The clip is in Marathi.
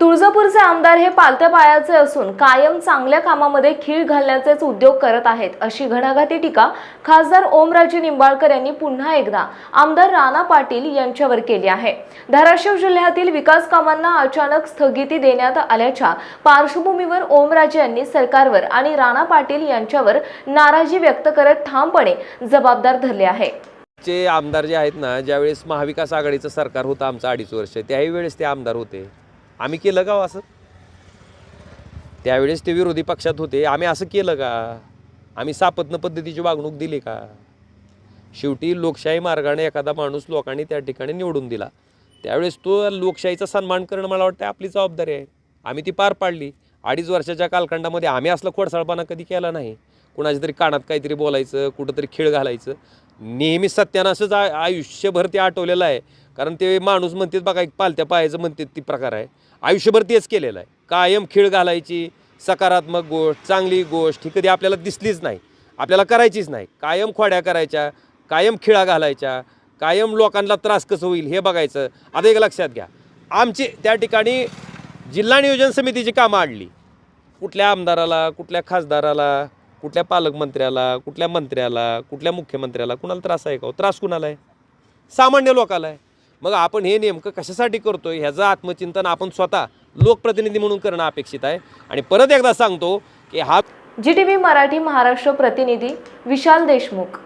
तुळजापूरचे आमदार हे पालत्या पायाचे असून कायम चांगल्या कामामध्ये खीळ घालण्याचेच उद्योग करत आहेत अशी घणाघाती टीका खासदार ओमराजे निंबाळकर यांनी पुन्हा एकदा आमदार राणा पाटील यांच्यावर केली आहे. धाराशिव जिल्ह्यातील विकास कामांना अचानक स्थगिती देण्यात आल्याच्या पार्श्वभूमीवर ओमराजे यांनी सरकारवर आणि राणा पाटील यांच्यावर नाराजी व्यक्त करत ठामपणे जबाबदार धरले आहे. चे आमदार जे आहेत ना ज्यावेळेस महाविकास आघाडीचं सरकार होतं आमचं अडीच वर्ष त्याही वेळेस ते आमदार होते. आम्ही केलं का हो असं? त्यावेळेस ते विरोधी पक्षात होते. आम्ही असं केलं का? आम्ही सापत्न पद्धतीची वागणूक दिली का? शेवटी लोकशाही मार्गाने एखादा माणूस लोकांनी त्या ठिकाणी निवडून दिला. त्यावेळेस तो लोकशाहीचा सन्मान करणं मला वाटतं आपली जबाबदारी आहे. आम्ही ती पार पाडली. अडीच वर्षाच्या कालखंडामध्ये आम्ही असलं खोडसाळपणा कधी केला नाही. कुणाच्या तरी कानात काहीतरी बोलायचं कुठंतरी खेळ घालायचं. नेहमी सत्यानाशच आ आयुष्यभर ते आठवलेलं आहे. कारण ते माणूस म्हणतात बघा एक पालत्या पायाचं म्हणतात ती प्रकार आहे. आयुष्यभर तेच केलेलं आहे. कायम खिळ घालायची सकारात्मक गोष्ट चांगली गोष्ट ही कधी आपल्याला दिसलीच नाही. आपल्याला करायचीच नाही. कायम खोड्या करायच्या कायम खिळा घालायच्या कायम लोकांना त्रास कसं होईल हे बघायचं. आता एक लक्षात घ्या. आमची त्या ठिकाणी जिल्हा नियोजन समितीची कामं आणली. कुठल्या आमदाराला कुठल्या खासदाराला कुठल्या पालकमंत्र्याला कुठल्या मंत्र्याला कुठल्या मुख्यमंत्र्याला कुणाला त्रास आहे का हो? त्रास कुणाला आहे? सामान्य लोकाला आहे. मग आपण हे नेमकं कशासाठी करतोय? ह्याचं आत्मचिंतन आपण स्वतः लोकप्रतिनिधी म्हणून करणं अपेक्षित आहे. आणि परत एकदा सांगतो की हा G T V Marathi Maharashtra प्रतिनिधी विशाल देशमुख.